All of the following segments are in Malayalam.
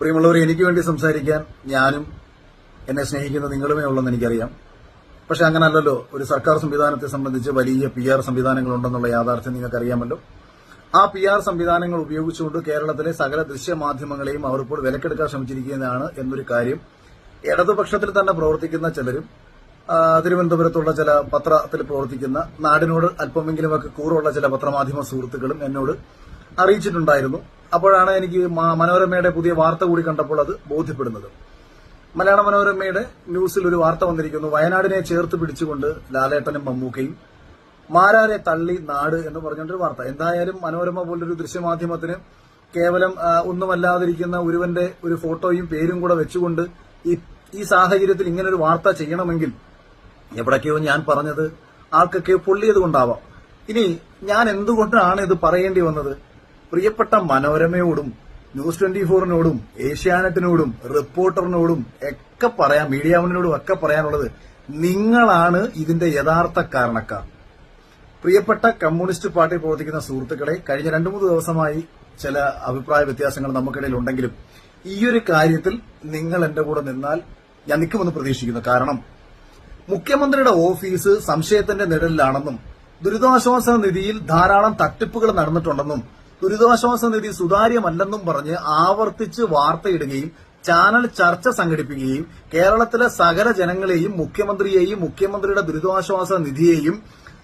പ്രിയമുള്ളവരെ എനിക്ക് വേണ്ടി സംസാരിക്കാൻ ഞാനും എന്നെ സ്നേഹിക്കുന്ന നിങ്ങളുമേ ഉള്ളെന്ന് എനിക്കറിയാം. പക്ഷെ അങ്ങനല്ലല്ലോ ഒരു സർക്കാർ സംവിധാനത്തെ സംബന്ധിച്ച് വലിയ പി ആർ സംവിധാനങ്ങളുണ്ടെന്നുള്ള യാഥാർത്ഥ്യം നിങ്ങൾക്കറിയാമല്ലോ. ആ പി ആർ സംവിധാനങ്ങൾ ഉപയോഗിച്ചുകൊണ്ട് കേരളത്തിലെ സകല ദൃശ്യമാധ്യമങ്ങളെയും അവർ ഇപ്പോൾ വിലക്കെടുക്കാൻ ശ്രമിച്ചിരിക്കുന്നതാണ് എന്നൊരു കാര്യം ഇടതുപക്ഷത്തിൽ തന്നെ പ്രവർത്തിക്കുന്ന ചിലരും തിരുവനന്തപുരത്തുള്ള ചില പത്രത്തിൽ പ്രവർത്തിക്കുന്ന നാടിനോട് അല്പമെങ്കിലുമൊക്കെ കൂറുള്ള ചില പത്രമാധ്യമ സുഹൃത്തുക്കളും എന്നോട് അറിയിച്ചിട്ടുണ്ടായിരുന്നു. അപ്പോഴാണ് എനിക്ക് മനോരമയുടെ പുതിയ വാർത്ത കൂടി കണ്ടപ്പോൾ അത് ബോധ്യപ്പെടുന്നത്. മലയാള മനോരമയുടെ ന്യൂസിൽ ഒരു വാർത്ത വന്നിരിക്കുന്നു. വയനാടിനെ ചേർത്ത് പിടിച്ചുകൊണ്ട് ലാലേട്ടനും മമ്മൂക്കയും മാരാരെ തള്ളി നാട് എന്ന് പറഞ്ഞൊരു വാർത്ത. എന്തായാലും മനോരമ പോലൊരു ദൃശ്യമാധ്യമത്തിന് കേവലം ഒന്നുമല്ലാതിരിക്കുന്ന ഒരുവന്റെ ഒരു ഫോട്ടോയും പേരും കൂടെ വെച്ചുകൊണ്ട് ഈ സാഹചര്യത്തിൽ ഇങ്ങനൊരു വാർത്ത ചെയ്യണമെങ്കിൽ എവിടൊക്കെയോ ഞാൻ പറഞ്ഞത് ആൾക്കൊക്കെ പൊള്ളിയത് കൊണ്ടാവാം. ഇനി ഞാൻ എന്തുകൊണ്ടാണ് ഇത് പറയേണ്ടി വന്നത്? പ്രിയപ്പെട്ട മനോരമയോടും ന്യൂസ് ട്വന്റി ഫോറിനോടും ഏഷ്യാനെറ്റിനോടും റിപ്പോർട്ടറിനോടും ഒക്കെ പറയാം മീഡിയ വണ്ണിനോടും ഒക്കെ പറയാനുള്ളത് നിങ്ങളാണ് ഇതിന്റെ യഥാർത്ഥ കാരണക്കാർ. പ്രിയപ്പെട്ട കമ്മ്യൂണിസ്റ്റ് പാർട്ടി പ്രവർത്തിക്കുന്ന സുഹൃത്തുക്കളെ കഴിഞ്ഞ രണ്ടു മൂന്ന് ദിവസമായി ചില അഭിപ്രായ വ്യത്യാസങ്ങൾ നമുക്കിടയിൽ ഉണ്ടെങ്കിലും ഈ ഒരു കാര്യത്തിൽ നിങ്ങൾ എന്റെ കൂടെ നിന്നാൽ ഞാൻ നിൽക്കുമെന്ന് പ്രതീക്ഷിക്കുന്നു. കാരണം മുഖ്യമന്ത്രിയുടെ ഓഫീസ് സംശയത്തിന്റെ നിഴലിലാണെന്നും ദുരിതാശ്വാസ നിധിയിൽ ധാരാളം തട്ടിപ്പുകൾ നടന്നിട്ടുണ്ടെന്നും ദുരിതാശ്വാസ നിധി സുതാര്യമല്ലെന്നും പറഞ്ഞ് ആവർത്തിച്ച് വാർത്തയിടുകയും ചാനൽ ചർച്ച സംഘടിപ്പിക്കുകയും കേരളത്തിലെ സകല ജനങ്ങളെയും മുഖ്യമന്ത്രിയെയും മുഖ്യമന്ത്രിയുടെ ദുരിതാശ്വാസ നിധിയെയും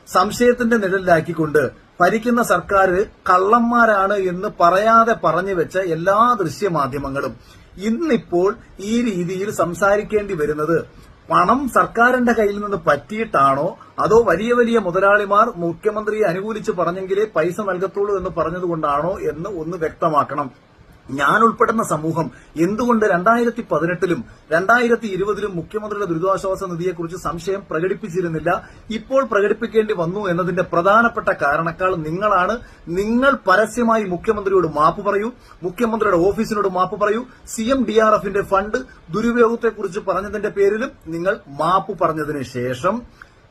സംശയത്തിന്റെ നിഴലിലാക്കിക്കൊണ്ട് ഭരിക്കുന്ന സർക്കാർ കള്ളന്മാരാണ് എന്ന് പറയാതെ പറഞ്ഞു വെച്ച എല്ലാ ദൃശ്യമാധ്യമങ്ങളും ഇന്നിപ്പോൾ ഈ രീതിയിൽ സംസാരിക്കേണ്ടി വരുന്നത് പണം സർക്കാരിന്റെ കയ്യിൽ നിന്ന് പറ്റിയിട്ടാണോ? അതോ വലിയ വലിയ മുതലാളിമാർ മുഖ്യമന്ത്രിയെ അനുകൂലിച്ച് പറഞ്ഞെങ്കിലേ പൈസ നൽകത്തുള്ളൂ എന്ന് പറഞ്ഞതുകൊണ്ടാണോ എന്ന് ഒന്ന് വ്യക്തമാക്കണം. ഞാൻ ഉൾപ്പെടുന്ന സമൂഹം എന്തുകൊണ്ട് രണ്ടായിരത്തി പതിനെട്ടിലും രണ്ടായിരത്തി ഇരുപതിലും മുഖ്യമന്ത്രിയുടെ ദുരിതാശ്വാസ നിധിയെക്കുറിച്ച് സംശയം പ്രകടിപ്പിച്ചിരുന്നില്ല ഇപ്പോൾ പ്രകടിപ്പിക്കേണ്ടി വന്നു എന്നതിന്റെ പ്രധാനപ്പെട്ട കാരണക്കാൾ നിങ്ങളാണ്. നിങ്ങൾ പരസ്യമായി മുഖ്യമന്ത്രിയോട് മാപ്പ് പറയൂ മുഖ്യമന്ത്രിയുടെ ഓഫീസിനോട് മാപ്പ് പറയൂ സി എം ഡി ആർ എഫിന്റെ ഫണ്ട് ദുരുപയോഗത്തെക്കുറിച്ച് പറഞ്ഞതിന്റെ പേരിലും നിങ്ങൾ മാപ്പ് പറഞ്ഞതിന് ശേഷം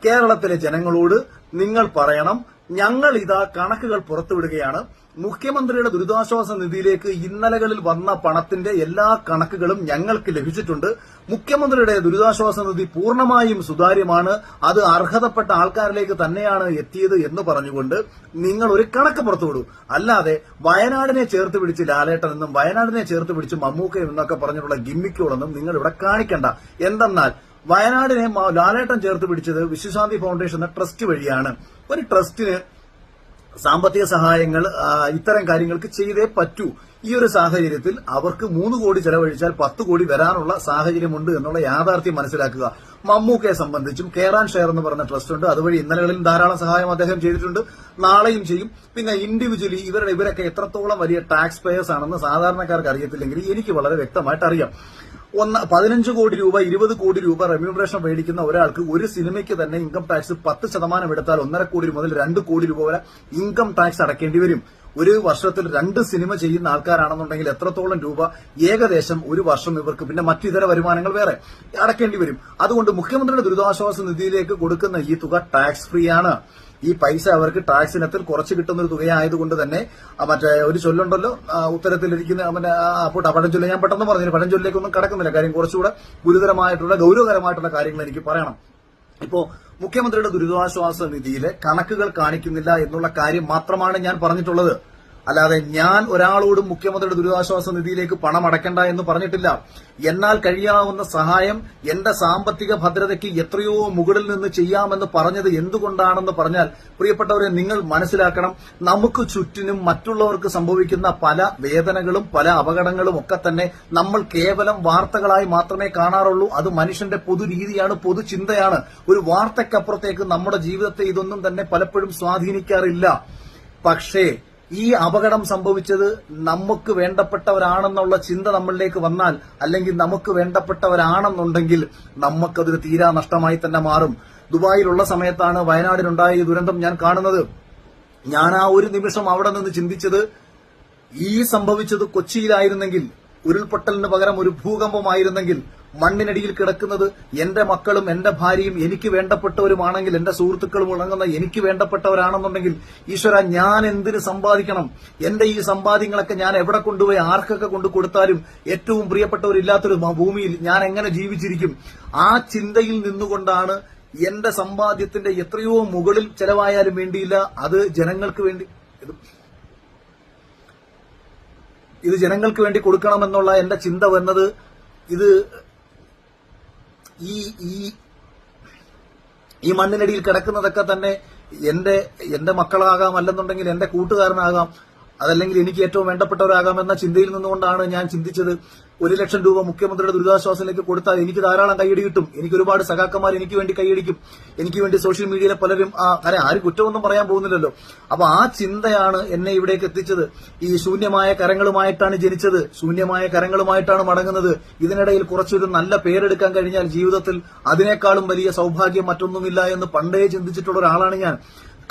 കേരളത്തിലെ ജനങ്ങളോട് നിങ്ങൾ പറയണം ഞങ്ങൾ ഇതാ കണക്കുകൾ പുറത്തുവിടുകയാണ്. മുഖ്യമന്ത്രിയുടെ ദുരിതാശ്വാസ നിധിയിലേക്ക് ഇന്നലകളിൽ വന്ന പണത്തിന്റെ എല്ലാ കണക്കുകളും ഞങ്ങൾക്ക് ലഭിച്ചിട്ടുണ്ട്. മുഖ്യമന്ത്രിയുടെ ദുരിതാശ്വാസ നിധി പൂർണമായും സുതാര്യമാണ്. അത് അർഹതപ്പെട്ട ആൾക്കാരിലേക്ക് തന്നെയാണ് എത്തിയത് എന്ന് പറഞ്ഞുകൊണ്ട് നിങ്ങൾ ഒരു കണക്ക് പുറത്തുവിടൂ. അല്ലാതെ വയനാടിനെ ചേർത്ത് പിടിച്ച് ലാലേട്ടൻ എന്നും വയനാടിനെ ചേർത്ത് പിടിച്ച് മമ്മൂക്ക എന്നൊക്കെ പറഞ്ഞിട്ടുള്ള ഗിമ്മിക്കുകളൊന്നും നിങ്ങൾ ഇവിടെ കാണിക്കണ്ട. എന്തെന്നാൽ വയനാടിനെ ലാലേട്ടൻ ചേർത്ത് പിടിച്ചത് വിശ്വശാന്തി ഫൗണ്ടേഷൻ എന്ന ട്രസ്റ്റ് വഴിയാണ്. ഒരു ട്രസ്റ്റിന് സാമ്പത്തിക സഹായങ്ങൾ ഇത്തരം കാര്യങ്ങൾക്ക് ചെയ്തേ പറ്റൂ. ഈ ഒരു സാഹചര്യത്തിൽ അവർക്ക് മൂന്ന് കോടി ചെലവഴിച്ചാൽ പത്ത് കോടി വരാനുള്ള സാഹചര്യമുണ്ട് എന്നുള്ള യാഥാർത്ഥ്യം മനസ്സിലാക്കുക. മമ്മൂക്കയെ സംബന്ധിച്ചും ആൻഡ് ഷെയർ എന്ന് പറഞ്ഞ ട്രസ്റ്റ് ഉണ്ട്. അതുവഴി ഇന്നലകളിൽ ധാരാളം സഹായം അദ്ദേഹം ചെയ്തിട്ടുണ്ട്. നാളെയും ചെയ്യും. പിന്നെ ഇൻഡിവിജ്വലി ഇവരുടെ ഇവരൊക്കെ എത്രത്തോളം വലിയ ടാക്സ് പേയേഴ്സ് ആണെന്ന് സാധാരണക്കാർക്ക് അറിയത്തില്ലെങ്കിൽ എനിക്ക് വളരെ വ്യക്തമായിട്ട് അറിയാം. ഒന്ന് പതിനഞ്ച് കോടി രൂപ ഇരുപത് കോടി രൂപ റെമ്യൂണറേഷൻ മേടിക്കുന്ന ഒരാൾക്ക് ഒരു സിനിമയ്ക്ക് തന്നെ ഇൻകം ടാക്സ് പത്ത് ശതമാനം എടുത്താൽ ഒന്നര കോടി മുതൽ രണ്ട് കോടി രൂപ വരെ ഇൻകം ടാക്സ് അടക്കേണ്ടി വരും. ഒരു വർഷത്തിൽ രണ്ട് സിനിമ ചെയ്യുന്ന ആൾക്കാരാണെന്നുണ്ടെങ്കിൽ എത്രത്തോളം രൂപ ഏകദേശം ഒരു വർഷം ഇവർക്ക് പിന്നെ മറ്റു വരുമാനങ്ങൾ വേറെ അടക്കേണ്ടി വരും. അതുകൊണ്ട് മുഖ്യമന്ത്രിയുടെ ദുരിതാശ്വാസ നിധിയിലേക്ക് കൊടുക്കുന്ന ഈ തുക ടാക്സ് ഫ്രീ ആണ്. ഈ പൈസ അവർക്ക് ടാക്സ് ഇനത്തിൽ കുറച്ച് കിട്ടുന്ന ഒരു തുകയായതുകൊണ്ട് തന്നെ മറ്റേ ഒരു ചൊല്ലുണ്ടല്ലോ ഉത്തരത്തിലിരിക്കുന്ന മറ്റേ അപ്പോൾ പഴഞ്ചൊല്ല് ഞാൻ പെട്ടെന്ന് പറഞ്ഞു പഴഞ്ചൊല്ലിലേക്കൊന്നും കടക്കുന്നില്ല. കാര്യം കുറച്ചുകൂടെ ഗുരുതരമായിട്ടുള്ള ഗൗരവകരമായിട്ടുള്ള കാര്യങ്ങൾ എനിക്ക് പറയണം. ഇപ്പോ മുഖ്യമന്ത്രിയുടെ ദുരിതാശ്വാസ നിധിയിലെ കണക്കുകൾ കാണിക്കുന്നില്ല എന്നുള്ള കാര്യം മാത്രമാണ് ഞാൻ പറഞ്ഞിട്ടുള്ളത്. അല്ലാതെ ഞാൻ ഒരാളോടും മുഖ്യമന്ത്രിയുടെ ദുരിതാശ്വാസ നിധിയിലേക്ക് പണം അടക്കണ്ട എന്ന് പറഞ്ഞിട്ടില്ല. എന്നാൽ കഴിയാവുന്ന സഹായം എന്റെ സാമ്പത്തിക ഭദ്രതയ്ക്ക് എത്രയോ മുകളിൽ നിന്ന് ചെയ്യാമെന്ന് പറഞ്ഞത് എന്തുകൊണ്ടാണെന്ന് പറഞ്ഞാൽ പ്രിയപ്പെട്ടവരെ നിങ്ങൾ മനസ്സിലാക്കണം നമുക്ക് ചുറ്റിനും മറ്റുള്ളവർക്ക് സംഭവിക്കുന്ന പല വേദനകളും പല അപകടങ്ങളും ഒക്കെ തന്നെ നമ്മൾ കേവലം വാർത്തകളായി മാത്രമേ കാണാറുള്ളൂ. അത് മനുഷ്യന്റെ പൊതുരീതിയാണ് പൊതുചിന്തയാണ് ഒരു വാർത്തക്കപ്പുറത്തേക്ക് നമ്മുടെ ജീവിതത്തെ ഇതൊന്നും തന്നെ പലപ്പോഴും സ്വാധീനിക്കാറില്ല. പക്ഷേ ഈ അപകടം സംഭവിച്ചത് നമുക്ക് വേണ്ടപ്പെട്ടവരാണെന്നുള്ള ചിന്ത നമ്മളിലേക്ക് വന്നാൽ അല്ലെങ്കിൽ നമുക്ക് വേണ്ടപ്പെട്ടവരാണെന്നുണ്ടെങ്കിൽ നമുക്കതൊരു തീരാ നഷ്ടമായി തന്നെ മാറും. ദുബായിലുള്ള സമയത്താണ് വയനാടിനുണ്ടായ ഈ ദുരന്തം ഞാൻ കാണുന്നത്. ഞാൻ ആ ഒരു നിമിഷം അവിടെ നിന്ന് ചിന്തിച്ചത് ഈ സംഭവിച്ചത് കൊച്ചിയിലായിരുന്നെങ്കിൽ ഉരുൾപൊട്ടലിന് പകരം ഒരു ഭൂകമ്പമായിരുന്നെങ്കിൽ മണ്ണിനടിയിൽ കിടക്കുന്നത് എന്റെ മക്കളും എന്റെ ഭാര്യയും എനിക്ക് വേണ്ടപ്പെട്ടവരുമാണെങ്കിൽ എന്റെ സുഹൃത്തുക്കളും ഉണങ്ങുന്ന എനിക്ക് വേണ്ടപ്പെട്ടവരാണെന്നുണ്ടെങ്കിൽ ഈശ്വര ഞാൻ എന്തിന് സമ്പാദിക്കണം? എന്റെ ഈ സമ്പാദ്യങ്ങളൊക്കെ ഞാൻ എവിടെ കൊണ്ടുപോയി ആർക്കൊക്കെ കൊണ്ടു കൊടുത്താലും ഏറ്റവും പ്രിയപ്പെട്ടവരില്ലാത്തൊരു ഭൂമിയിൽ ഞാൻ എങ്ങനെ ജീവിച്ചിരിക്കും? ആ ചിന്തയിൽ നിന്നുകൊണ്ടാണ് എന്റെ സമ്പാദ്യത്തിന്റെ എത്രയോ മുകളിൽ ചെലവായാലും വേണ്ടിയില്ല അത് ജനങ്ങൾക്ക് വേണ്ടി ഇത് ജനങ്ങൾക്ക് വേണ്ടി കൊടുക്കണമെന്നുള്ള എന്റെ ചിന്ത വന്നത് ഇത് ഈ ഈ ഈ മണ്ണിനടിയിൽ കിടക്കുന്നതൊക്കെ തന്നെ എന്റെ എന്റെ മക്കളാകാം അല്ലെന്നുണ്ടെങ്കിൽ എന്റെ കൂട്ടുകാരനാകാം. അതല്ലെങ്കിൽ എനിക്ക് ഏറ്റവും വേണ്ടപ്പെട്ടവരാകാമെന്ന ചിന്തയിൽ നിന്നുകൊണ്ടാണ് ഞാൻ ചിന്തിച്ചത്. ഒരു ലക്ഷം രൂപ മുഖ്യമന്ത്രിയുടെ ദുരിതാശ്വാസത്തിലേക്ക് കൊടുത്താൽ എനിക്ക് ധാരാളം കൈയടി കിട്ടും. എനിക്ക് ഒരുപാട് സഖാക്കന്മാർ എനിക്ക് വേണ്ടി കൈയടിക്കും എനിക്ക് വേണ്ടി സോഷ്യൽ മീഡിയയിലെ പലരും കാര്യം ആരും കുറ്റമൊന്നും പറയാൻ പോകുന്നില്ലല്ലോ. അപ്പൊ ആ ചിന്തയാണ് എന്നെ ഇവിടേക്ക് എത്തിച്ചത്. ഈ ശൂന്യമായ കരങ്ങളുമായിട്ടാണ് ജനിച്ചത്. ശൂന്യമായ കരങ്ങളുമായിട്ടാണ് മടങ്ങുന്നത്. ഇതിനിടയിൽ കുറച്ചൊരു നല്ല പേരെടുക്കാൻ കഴിഞ്ഞാൽ ജീവിതത്തിൽ അതിനേക്കാളും വലിയ സൗഭാഗ്യം മറ്റൊന്നുമില്ല എന്ന് പണ്ടേ ചിന്തിച്ചിട്ടുള്ള ഒരാളാണ് ഞാൻ.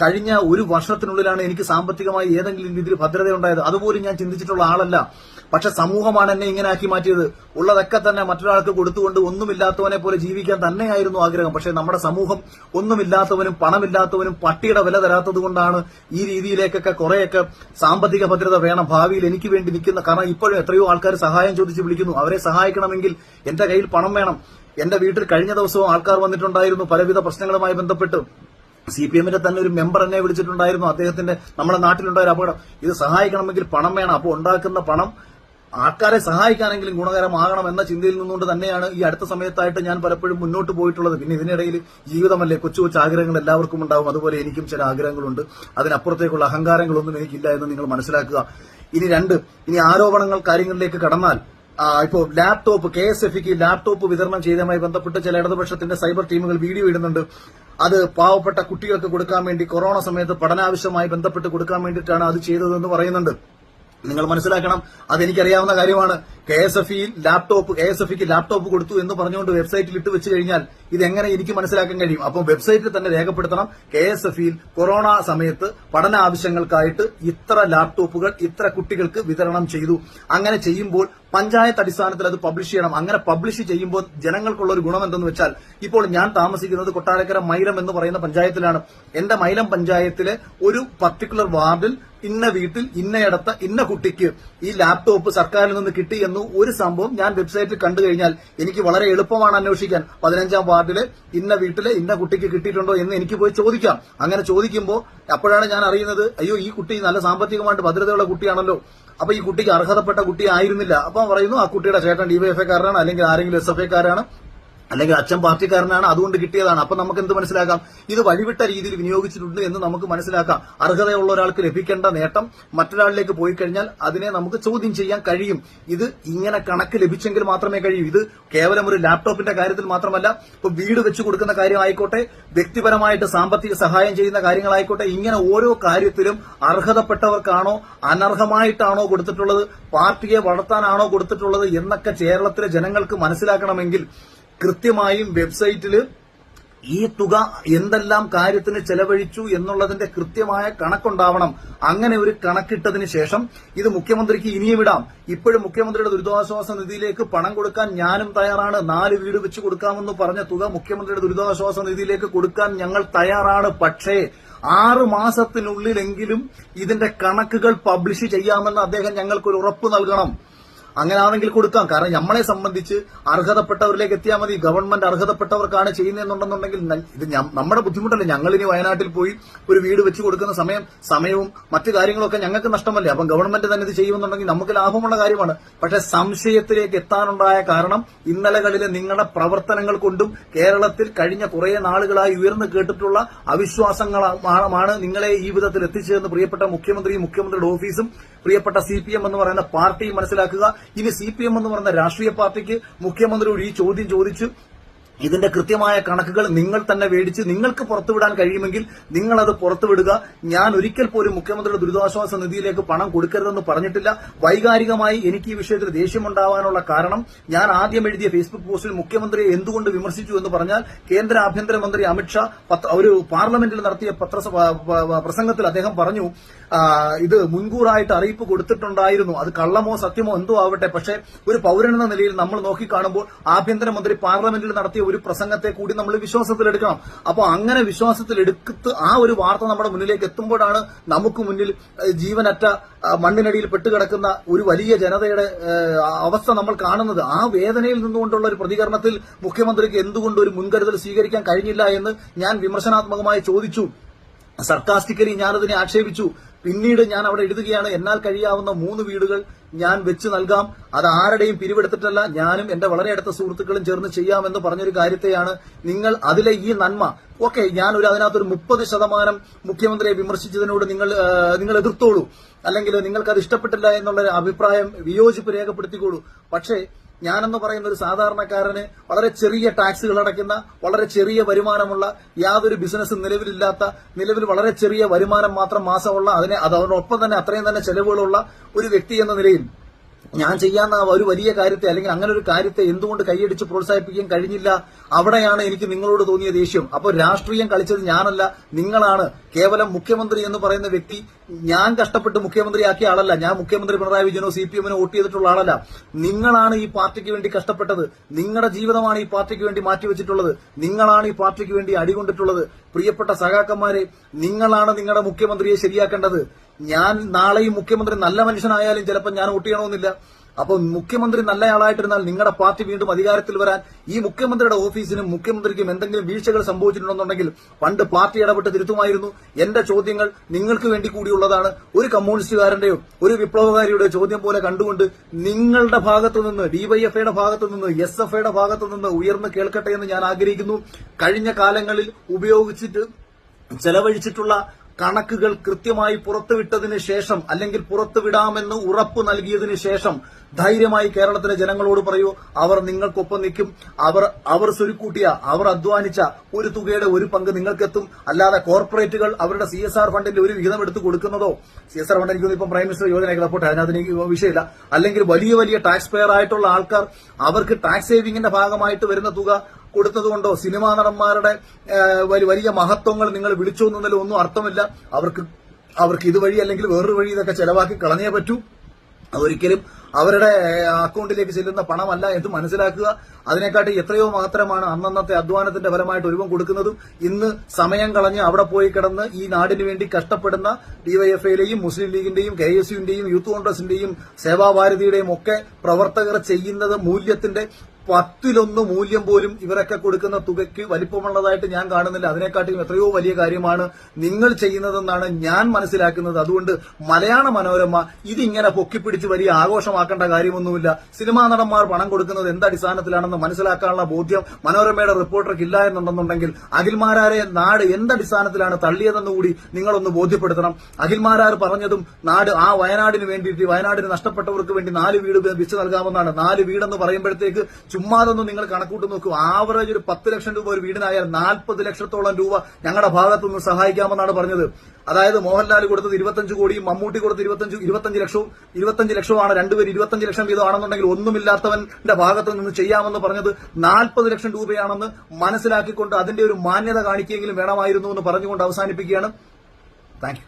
കഴിഞ്ഞ ഒരു വർഷത്തിനുള്ളിലാണ് എനിക്ക് സാമ്പത്തികമായി ഏതെങ്കിലും രീതിയിൽ ഭദ്രതയുണ്ടായത് അതുപോലും ഞാൻ ചിന്തിച്ചിട്ടുള്ള ആളല്ല. പക്ഷെ സമൂഹമാണ് എന്നെ ഇങ്ങനെ ആക്കി മാറ്റിയത്. ഉള്ളതൊക്കെ തന്നെ മറ്റൊരാൾക്ക് കൊടുത്തുകൊണ്ട് ഒന്നുമില്ലാത്തവനെ പോലെ ജീവിക്കാൻ തന്നെയായിരുന്നു ആഗ്രഹം. പക്ഷെ നമ്മുടെ സമൂഹം ഒന്നുമില്ലാത്തവനും പണമില്ലാത്തവനും പട്ടിയുടെ വില തരാത്തത് കൊണ്ടാണ് ഈ രീതിയിലേക്കൊക്കെ കുറെയൊക്കെ സാമ്പത്തിക ഭദ്രത വേണം. ഭാവിയിൽ എനിക്ക് വേണ്ടി നിൽക്കുന്ന കാരണം ഇപ്പോഴും എത്രയോ ആൾക്കാർ സഹായം ചോദിച്ച് വിളിക്കുന്നു. അവരെ സഹായിക്കണമെങ്കിൽ എന്റെ കയ്യിൽ പണം വേണം. എന്റെ വീട്ടിൽ കഴിഞ്ഞ ദിവസവും ആൾക്കാർ വന്നിട്ടുണ്ടായിരുന്നു. പലവിധ പ്രശ്നങ്ങളുമായി ബന്ധപ്പെട്ട് സി പി എമ്മിന്റെ തന്നെ ഒരു മെമ്പർ എന്നെ വിളിച്ചിട്ടുണ്ടായിരുന്നു. അദ്ദേഹത്തിന്റെ നമ്മുടെ നാട്ടിലുണ്ടായ ഒരു അപകടം. ഇത് സഹായിക്കണമെങ്കിൽ പണം വേണം. അപ്പോൾ ഉണ്ടാക്കുന്ന പണം ആൾക്കാരെ സഹായിക്കാനെങ്കിലും ഗുണകരമാകണം എന്ന ചിന്തയിൽ നിന്നുകൊണ്ട് തന്നെയാണ് ഈ അടുത്ത സമയത്തായിട്ട് ഞാൻ പലപ്പോഴും മുന്നോട്ട് പോയിട്ടുള്ളത്. പിന്നെ ഇതിനിടയിൽ ജീവിതമല്ലേ? കൊച്ചു കൊച്ചു ആഗ്രഹങ്ങൾ എല്ലാവർക്കും ഉണ്ടാവും. അതുപോലെ എനിക്കും ചില ആഗ്രഹങ്ങളുണ്ട്. അതിനപ്പുറത്തേക്കുള്ള അഹങ്കാരങ്ങളൊന്നും എനിക്കില്ല എന്ന് നിങ്ങൾ മനസ്സിലാക്കുക. ഇനി രണ്ട് ഇനി ആരോപണങ്ങൾ കാര്യങ്ങളിലേക്ക് കടന്നാൽ ഇപ്പോൾ ഇപ്പോ laptop K S F laptop വിതരണം ചെയ്തതുമായി ബന്ധപ്പെട്ട് ചില ഇടതുപക്ഷത്തിന്റെ സൈബർ ടീമുകൾ വീഡിയോ ഇടുന്നുണ്ട്. അത് പാവപ്പെട്ട കുട്ടികൾക്ക് കൊടുക്കാൻ വേണ്ടി കൊറോണ സമയത്ത് പഠനാവശ്യമായി ബന്ധപ്പെട്ട് കൊടുക്കാൻ വേണ്ടിയിട്ടാണ് അത് ചെയ്തതെന്ന് പറയുന്നുണ്ട്. നിങ്ങൾ മനസ്സിലാക്കണം അതെനിക്കറിയാവുന്ന കാര്യമാണ്. K S F E laptop K S F ഇക്ക് ലാപ്ടോപ്പ് കൊടുത്തു എന്ന് പറഞ്ഞുകൊണ്ട് വെബ്സൈറ്റിൽ ഇട്ട് വെച്ച് കഴിഞ്ഞാൽ ഇതെങ്ങനെ എനിക്ക് മനസ്സിലാക്കാൻ കഴിയും? അപ്പം വെബ്സൈറ്റിൽ തന്നെ രേഖപ്പെടുത്തണം കെ എസ് എഫ് ഇയിൽ കൊറോണ സമയത്ത് പഠന ആവശ്യങ്ങൾക്കായിട്ട് ഇത്ര ലാപ്ടോപ്പുകൾ ഇത്ര കുട്ടികൾക്ക് വിതരണം ചെയ്തു. അങ്ങനെ ചെയ്യുമ്പോൾ പഞ്ചായത്ത് അടിസ്ഥാനത്തിൽ അത് പബ്ലിഷ് ചെയ്യണം. അങ്ങനെ പബ്ലിഷ് ചെയ്യുമ്പോൾ ജനങ്ങൾക്കുള്ള ഒരു ഗുണം എന്തെന്ന് വെച്ചാൽ ഇപ്പോൾ ഞാൻ താമസിക്കുന്നത് കൊട്ടാരക്കര മൈലം എന്ന് പറയുന്ന പഞ്ചായത്തിലാണ്. എന്റെ മൈലം പഞ്ചായത്തിലെ ഒരു പർട്ടിക്കുലർ വാർഡിൽ ഇന്ന വീട്ടിൽ ഇന്നയിടത്ത് ഇന്ന കുട്ടിക്ക് ഈ ലാപ്ടോപ്പ് സർക്കാരിൽ നിന്ന് കിട്ടി എന്ന് ഒരു സംഭവം ഞാൻ വെബ്സൈറ്റിൽ കണ്ടു കഴിഞ്ഞാൽ എനിക്ക് വളരെ എളുപ്പമാണ് അന്വേഷിക്കാൻ. പതിനഞ്ചാം വാർഡിൽ ഇന്ന വീട്ടിലെ ഇന്ന കുട്ടിക്ക് കിട്ടിയിട്ടുണ്ടോ എന്ന് എനിക്ക് പോയി ചോദിക്കാം. അങ്ങനെ ചോദിക്കുമ്പോൾ അപ്പോഴാണ് ഞാൻ അറിയുന്നത് അയ്യോ ഈ കുട്ടി നല്ല സാമ്പത്തികമായിട്ട് ഭദ്രതയുള്ള കുട്ടിയാണല്ലോ. അപ്പൊ ഈ കുട്ടിക്ക് അർഹതപ്പെട്ട കുട്ടി ആയിരുന്നില്ല. അപ്പൊ പറയുന്നു ആ കുട്ടിയുടെ ചേട്ടൻ ഡിവൈഎഫ്ഐക്കാരനാണ് അല്ലെങ്കിൽ ആരെങ്കിലും എസ് എഫ് ഐക്കാരാണ് അല്ലെങ്കിൽ അച്ഛൻ പാർട്ടിക്കാരനാണ് അതുകൊണ്ട് കിട്ടിയതാണ്. അപ്പൊ നമുക്ക് എന്ത് മനസ്സിലാക്കാം? ഇത് വഴിവിട്ട രീതിയിൽ വിനിയോഗിച്ചിട്ടുണ്ട് എന്ന് നമുക്ക് മനസ്സിലാക്കാം. അർഹതയുള്ള ഒരാൾക്ക് ലഭിക്കേണ്ട നേട്ടം മറ്റൊരാളിലേക്ക് പോയി കഴിഞ്ഞാൽ അതിനെ നമുക്ക് ചോദ്യം ചെയ്യാൻ കഴിയും. ഇത് ഇങ്ങനെ കണക്ക് ലഭിച്ചെങ്കിൽ മാത്രമേ കഴിയൂ. ഇത് കേവലം ഒരു ലാപ്ടോപ്പിന്റെ കാര്യത്തിൽ മാത്രമല്ല ഇപ്പൊ വീട് വെച്ചു കൊടുക്കുന്ന കാര്യമായിക്കോട്ടെ വ്യക്തിപരമായിട്ട് സാമ്പത്തിക സഹായം ചെയ്യുന്ന കാര്യങ്ങളായിക്കോട്ടെ ഇങ്ങനെ ഓരോ കാര്യത്തിലും അർഹതപ്പെട്ടവർക്കാണോ അനർഹമായിട്ടാണോ കൊടുത്തിട്ടുള്ളത് പാർട്ടിയെ വളർത്താനാണോ കൊടുത്തിട്ടുള്ളത് എന്നൊക്കെ കേരളത്തിലെ ജനങ്ങൾക്ക് മനസ്സിലാക്കണമെങ്കിൽ കൃത്യമായും വെബ്സൈറ്റിൽ ഈ തുക എന്തെല്ലാം കാര്യത്തിന് ചെലവഴിച്ചു എന്നുള്ളതിന്റെ കൃത്യമായ കണക്കുണ്ടാവണം. അങ്ങനെ ഒരു കണക്കിട്ടതിന് ശേഷം ഇത് മുഖ്യമന്ത്രിക്ക് ഇനിയും ഇടാം. ഇപ്പോഴും മുഖ്യമന്ത്രിയുടെ ദുരിതാശ്വാസ നിധിയിലേക്ക് പണം കൊടുക്കാൻ ഞാനും തയ്യാറാണ്. നാല് വീട് വെച്ച് കൊടുക്കാമെന്ന് പറഞ്ഞ തുക മുഖ്യമന്ത്രിയുടെ ദുരിതാശ്വാസ നിധിയിലേക്ക് കൊടുക്കാൻ ഞങ്ങൾ തയ്യാറാണ്. പക്ഷേ ആറ് മാസത്തിനുള്ളിലെങ്കിലും ഇതിന്റെ കണക്കുകൾ പബ്ലിഷ് ചെയ്യാമെന്ന് അദ്ദേഹം ഞങ്ങൾക്കൊരു ഉറപ്പ് നൽകണം. അങ്ങനെയാണെങ്കിൽ കൊടുക്കാം. കാരണം നമ്മളെ സംബന്ധിച്ച് അർഹതപ്പെട്ടവരിലേക്ക് എത്തിയാൽ മതി. ഗവൺമെന്റ് അർഹതപ്പെട്ടവർക്കാണ് ചെയ്യുന്നതെന്നുണ്ടെന്നുണ്ടെങ്കിൽ ഇത് നമ്മുടെ ബുദ്ധിമുട്ടല്ലേ. ഞങ്ങൾ ഇനി വയനാട്ടിൽ പോയി ഒരു വീട് വെച്ച് കൊടുക്കുന്ന സമയം സമയവും മറ്റു കാര്യങ്ങളൊക്കെ ഞങ്ങൾക്ക് നഷ്ടമല്ലേ? അപ്പം ഗവൺമെന്റ് തന്നെ ഇത് ചെയ്യുമെന്നുണ്ടെങ്കിൽ നമുക്ക് ലാഭമുള്ള കാര്യമാണ്. പക്ഷെ സംശയത്തിലേക്ക് എത്താനുണ്ടായ കാരണം ഇന്നലകളിലെ നിങ്ങളുടെ പ്രവർത്തനങ്ങൾ കൊണ്ടും കേരളത്തിൽ കഴിഞ്ഞ കുറെ നാളുകളായി ഉയർന്നു കേട്ടിട്ടുള്ള അവിശ്വാസങ്ങളാണ് നിങ്ങളെ ഈ വിധത്തിൽ എത്തിച്ചതെന്ന് പ്രിയപ്പെട്ട മുഖ്യമന്ത്രിയും മുഖ്യമന്ത്രിയുടെ ഓഫീസും പ്രിയപ്പെട്ട സി പി എം എന്ന് പറയുന്ന പാർട്ടി മനസ്സിലാക്കുക. ഇനി സി പി എം എന്ന് പറയുന്ന രാഷ്ട്രീയ പാർട്ടിക്ക് മുഖ്യമന്ത്രിയോട് ഈ ചോദ്യം ചോദിച്ചു. ഇതിന്റെ കൃത്യമായ കണക്കുകൾ നിങ്ങൾ തന്നെ മേടിച്ച് നിങ്ങൾക്ക് പുറത്തുവിടാൻ കഴിയുമെങ്കിൽ നിങ്ങൾ അത് പുറത്തുവിടുക. ഞാൻ ഒരിക്കൽ പോലും മുഖ്യമന്ത്രിയുടെ ദുരിതാശ്വാസ നിധിയിലേക്ക് പണം കൊടുക്കരുതെന്ന് പറഞ്ഞിട്ടില്ല. വൈകാരികമായി എനിക്ക് ഈ വിഷയത്തിൽ ദേഷ്യമുണ്ടാവാനുള്ള കാരണം ഞാൻ ആദ്യം എഴുതിയ ഫേസ്ബുക്ക് പോസ്റ്റിൽ മുഖ്യമന്ത്രിയെ എന്തുകൊണ്ട് വിമർശിച്ചു എന്ന് പറഞ്ഞാൽ കേന്ദ്ര ആഭ്യന്തരമന്ത്രി അമിത്ഷാ ഒരു പാർലമെന്റിൽ നടത്തിയ പത്ര പ്രസംഗത്തിൽ അദ്ദേഹം പറഞ്ഞു ഇത് മുൻകൂറായിട്ട് അറിയിപ്പ് കൊടുത്തിട്ടുണ്ടായിരുന്നു. അത് കള്ളമോ സത്യമോ എന്തോ ആവട്ടെ. പക്ഷേ ഒരു പൗരനെന്ന നിലയിൽ നമ്മൾ നോക്കിക്കാണുമ്പോൾ ആഭ്യന്തരമന്ത്രി പാർലമെന്റിൽ നടത്തിയ ഒരു പ്രസംഗത്തെ കൂടി നമ്മൾ വിശ്വാസത്തിലെടുക്കണം. അപ്പോൾ അങ്ങനെ വിശ്വാസത്തിലെടുത്ത് ആ ഒരു വാർത്ത നമ്മുടെ മുന്നിലേക്ക് എത്തുമ്പോഴാണ് നമുക്ക് മുന്നിൽ ജീവനറ്റ മണ്ണിനടിയിൽ പെട്ടുകിടക്കുന്ന ഒരു വലിയ ജനതയുടെ അവസ്ഥ നമ്മൾ കാണുന്നത്. ആ വേദനയിൽ നിന്നുകൊണ്ടുള്ള ഒരു പ്രതികരണത്തിൽ മുഖ്യമന്ത്രിക്ക് എന്തുകൊണ്ട് ഒരു മുൻകരുതൽ സ്വീകരിക്കാൻ കഴിഞ്ഞില്ല എന്ന് ഞാൻ വിമർശനാത്മകമായി ചോദിച്ചു. സർക്കാസ്റ്റിക്കലി ഞാനതിനെ ആക്ഷേപിച്ചു. പിന്നീട് ഞാൻ അവിടെ എഴുതുകയാണ് എന്നാൽ കഴിയാവുന്ന മൂന്ന് വീടുകൾ ഞാൻ വെച്ച് നൽകാം. അത് ആരുടെയും പിരിവെടുത്തിട്ടല്ല. ഞാനും എന്റെ വളരെ അടുത്ത സുഹൃത്തുക്കളും ചേർന്ന് ചെയ്യാമെന്ന് പറഞ്ഞൊരു കാര്യത്തെയാണ് നിങ്ങൾ അതിലെ ഈ നന്മ. ഓക്കെ ഞാൻ ഒരു അതിനകത്തൊരു മുപ്പത് ശതമാനം മുഖ്യമന്ത്രിയെ വിമർശിച്ചതിനോട് നിങ്ങൾ നിങ്ങൾ എതിർത്തോളൂ. അല്ലെങ്കിൽ നിങ്ങൾക്കത് ഇഷ്ടപ്പെട്ടില്ല എന്നുള്ള അഭിപ്രായം വിയോജിപ്പ് രേഖപ്പെടുത്തിക്കോളൂ. പക്ഷേ ഞാനെന്ന് പറയുന്ന ഒരു സാധാരണക്കാരന് വളരെ ചെറിയ ടാക്സുകൾ അടയ്ക്കുന്ന വളരെ ചെറിയ വരുമാനമുള്ള യാതൊരു ബിസിനസ്സും നിലവിലില്ലാത്ത നിലവിൽ വളരെ ചെറിയ വരുമാനം മാത്രം മാസമുള്ള അതിനെ അതോടൊപ്പം തന്നെ അത്രയും തന്നെ ചെലവുകളുള്ള ഒരു വ്യക്തി എന്ന നിലയിൽ ഞാൻ ചെയ്യാന്ന ഒരു വലിയ കാര്യത്തെ അല്ലെങ്കിൽ അങ്ങനെ ഒരു കാര്യത്തെ എന്തുകൊണ്ട് കൈയടിച്ച് പ്രോത്സാഹിപ്പിക്കാൻ കഴിഞ്ഞില്ല? അവിടെയാണ് എനിക്ക് നിങ്ങളോട് തോന്നിയ ദേഷ്യം. അപ്പോൾ രാഷ്ട്രീയം കളിച്ചത് ഞാനല്ല നിങ്ങളാണ്. കേവലം മുഖ്യമന്ത്രി എന്ന് പറയുന്ന വ്യക്തി ഞാൻ കഷ്ടപ്പെട്ട് മുഖ്യമന്ത്രിയാക്കിയ ആളല്ല. ഞാൻ മുഖ്യമന്ത്രി പിണറായി വിജയനോ സി പി എമ്മിനോ വോട്ട് ചെയ്തിട്ടുള്ള ആളല്ല. നിങ്ങളാണ് ഈ പാർട്ടിക്ക് വേണ്ടി കഷ്ടപ്പെട്ടത്. നിങ്ങളുടെ ജീവിതമാണ് ഈ പാർട്ടിക്ക് വേണ്ടി മാറ്റിവെച്ചിട്ടുള്ളത്. നിങ്ങളാണ് ഈ പാർട്ടിക്ക് വേണ്ടി അടികൊണ്ടിട്ടുള്ളത്. പ്രിയപ്പെട്ട സഖാക്കന്മാരെ നിങ്ങളാണ് നിങ്ങളുടെ മുഖ്യമന്ത്രിയെ ശരിയാക്കേണ്ടത്. ഞാൻ നാളെയും മുഖ്യമന്ത്രി നല്ല മനുഷ്യനായാലും ചിലപ്പോൾ ഞാൻ വോട്ട് ചെയ്യണമെന്നില്ല. അപ്പോൾ മുഖ്യമന്ത്രി നല്ലയാളായിട്ടിരുന്നാൽ നിങ്ങളുടെ പാർട്ടി വീണ്ടും അധികാരത്തിൽ വരാൻ ഈ മുഖ്യമന്ത്രിയുടെ ഓഫീസിനും മുഖ്യമന്ത്രിക്കും എന്തെങ്കിലും വീഴ്ചകൾ സംഭവിച്ചിട്ടുണ്ടെന്നുണ്ടെങ്കിൽ പണ്ട് പാർട്ടി ഇടപെട്ട് തിരുത്തുമായിരുന്നു. എന്റെ ചോദ്യങ്ങൾ നിങ്ങൾക്ക് വേണ്ടി കൂടിയുള്ളതാണ്. ഒരു കമ്മ്യൂണിസ്റ്റുകാരന്റെയോ ഒരു വിപ്ലവകാരിയുടെ ചോദ്യം പോലെ കണ്ടുകൊണ്ട് നിങ്ങളുടെ ഭാഗത്തു നിന്ന് ഡിവൈഎഫ്ഐയുടെ ഭാഗത്തു നിന്ന് എസ് എഫ് ഐയുടെ ഭാഗത്തു നിന്ന് ഉയർന്നു കേൾക്കട്ടെ എന്ന് ഞാൻ ആഗ്രഹിക്കുന്നു. കഴിഞ്ഞ കാലങ്ങളിൽ ഉപയോഗിച്ചിട്ട് ചെലവഴിച്ചിട്ടുള്ള കണക്കുകൾ കൃത്യമായി പുറത്തുവിട്ടതിന് ശേഷം അല്ലെങ്കിൽ പുറത്തുവിടാമെന്ന് ഉറപ്പ് നൽകിയതിന് ശേഷം ധൈര്യമായി കേരളത്തിലെ ജനങ്ങളോട് പറയൂ അവർ നിങ്ങൾക്കൊപ്പം നിൽക്കും. അവർ അവർ സ്വരുക്കൂട്ടിയ അവർ അധ്വാനിച്ച ഒരു തുകയുടെ ഒരു പങ്ക് നിങ്ങൾക്കെത്തും. അല്ലാതെ കോർപ്പറേറ്റുകൾ അവരുടെ സി എസ് ആർ ഫണ്ടിന്റെ ഒരു വിഹിതം എടുത്ത് കൊടുക്കുന്നതോ സി എസ് ആർ ഫണ്ട് എനിക്ക് ഇപ്പം പ്രൈം മിനിസ്റ്റർ യോജനയൊക്കെ റിപ്പോർട്ട് അതിനകത്ത് എനിക്ക് വിഷയമില്ല. അല്ലെങ്കിൽ വലിയ വലിയ ടാക്സ് പെയർ ആയിട്ടുള്ള ആൾക്കാർ അവർക്ക് ടാക്സ് സേവിംഗിന്റെ ഭാഗമായിട്ട് വരുന്ന തുക കൊടുത്തതുകൊണ്ടോ സിനിമാ നടന്മാരുടെ വലിയ മഹത്വങ്ങൾ നിങ്ങൾ വിളിച്ചു എന്നതിൽ ഒന്നും അർത്ഥമില്ല. അവർക്ക് അവർക്ക് ഇതുവഴി അല്ലെങ്കിൽ വേറൊരു വഴി ഇതൊക്കെ ചെലവാക്കി കളഞ്ഞേ പറ്റൂ. അതൊരിക്കലും അവരുടെ അക്കൗണ്ടിലേക്ക് ചെല്ലുന്ന പണമല്ല എന്ന് മനസ്സിലാക്കുക. അതിനെക്കാട്ടി എത്രയോ മാത്രമാണ് അന്നന്നത്തെ അധ്വാനത്തിന്റെ ഫലമായിട്ട് ഒരുവം കൊടുക്കുന്നതും. ഇന്ന് സമയം കളഞ്ഞ് അവിടെ പോയി കിടന്ന് ഈ നാടിന് വേണ്ടി കഷ്ടപ്പെടുന്ന ഡിവൈഎഫ്ഐയിലെയും മുസ്ലിം ലീഗിന്റെയും കെ എസ് യുവിന്റെയും യൂത്ത് കോൺഗ്രസിന്റെയും സേവാഭാരതിയുടെയും ഒക്കെ പ്രവർത്തകർ ചെയ്യുന്നത് മൂല്യത്തിന്റെ പത്തിലൊന്ന് മൂല്യം പോലും ഇവരൊക്കെ കൊടുക്കുന്ന തുകയ്ക്ക് വലിപ്പമുള്ളതായിട്ട് ഞാൻ കാണുന്നില്ല. അതിനെക്കാട്ടിലും എത്രയോ വലിയ കാര്യമാണ് നിങ്ങൾ ചെയ്യുന്നതെന്നാണ് ഞാൻ മനസ്സിലാക്കുന്നത്. അതുകൊണ്ട് മലയാള മനോരമ ഇതിങ്ങനെ പൊക്കിപ്പിടിച്ച് വലിയ ആഘോഷമാക്കേണ്ട കാര്യമൊന്നുമില്ല. സിനിമാ നടന്മാർ പണം കൊടുക്കുന്നത് എന്ത് അടിസ്ഥാനത്തിലാണെന്ന് മനസ്സിലാക്കാനുള്ള ബോധ്യം മനോരമയുടെ റിപ്പോർട്ടർക്ക് ഇല്ല എന്നുണ്ടെന്നുണ്ടെങ്കിൽ അഖിൽമാരാരെ നാട് എന്തടിസ്ഥാനത്തിലാണ് തള്ളിയതെന്ന് കൂടി നിങ്ങളൊന്ന് ബോധ്യപ്പെടുത്തണം. അഖിൽമാരാർ പറഞ്ഞതും നാട് ആ വയനാടിന് വേണ്ടിയിട്ട് വയനാടിന് നഷ്ടപ്പെട്ടവർക്ക് വേണ്ടി നാല് വീട് വെച്ച് നൽകാമെന്നാണ്. നാല് വീടെന്ന് പറയുമ്പോഴത്തേക്ക് ചുമ്മാതൊന്നും നിങ്ങൾ കണക്കൂട്ട് നോക്കൂ. ആവറേജ് ഒരു പത്ത് ലക്ഷം രൂപ ഒരു വീടിനായാൽ നാൽപ്പത് ലക്ഷത്തോളം രൂപ ഞങ്ങളുടെ ഭാഗത്തുനിന്ന് സഹായിക്കാമെന്നാണ് പറഞ്ഞത്. അതായത് മോഹൻലാൽ കൊടുത്തത് ഇരുപത്തഞ്ച് കോടിയും മമ്മൂട്ടി കൊടുത്ത് ഇരുപത്തഞ്ച് ഇരുപത്തഞ്ച് ലക്ഷവും ഇരുപത്തഞ്ച് ലക്ഷമാണ് രണ്ടുപേർ ഇരുപത്തഞ്ച് ലക്ഷം വീതമാണെന്നുണ്ടെങ്കിൽ ഒന്നുമില്ലാത്തവന്റെ ഭാഗത്ത് നിന്ന് ചെയ്യാമെന്ന് പറഞ്ഞത് നാൽപ്പത് ലക്ഷം രൂപയാണെന്ന് മനസ്സിലാക്കിക്കൊണ്ട് അതിന്റെ ഒരു മാന്യത കാണിക്കുകയെങ്കിലും വേണമായിരുന്നു എന്ന് പറഞ്ഞുകൊണ്ട് അവസാനിപ്പിക്കുകയാണ്. താങ്ക്